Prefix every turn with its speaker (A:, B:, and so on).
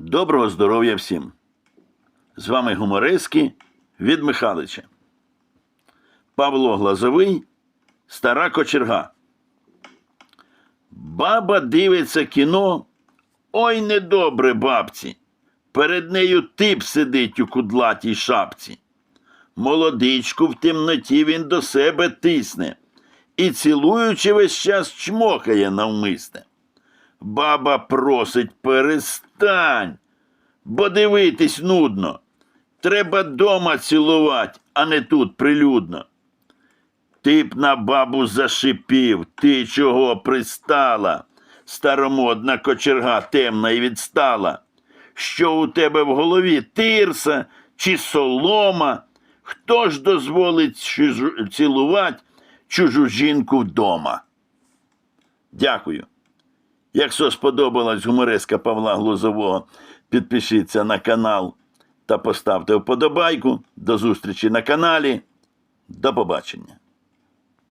A: Доброго здоров'я всім! З вами гумористки від Михалича. Павло Глазовий, стара кочерга. Баба дивиться кіно. Ой, недобре бабці. Перед нею тип сидить у кудлатій шапці. Молодичку в темноті він до себе тисне і, цілуючи весь час, чмокає навмисне. Баба просить перестань, бо дивитись нудно. Треба дома цілувати, а не тут прилюдно. Тип на бабу зашипів, ти чого пристала? Старомодна кочерга темна і відстала. Що у тебе в голові тирса чи солома? Хто ж дозволить цілувати чужу жінку вдома? Дякую. Якщо сподобалась гумореска Павла Глузового, підпишіться на канал та поставте вподобайку. До зустрічі на каналі. До побачення.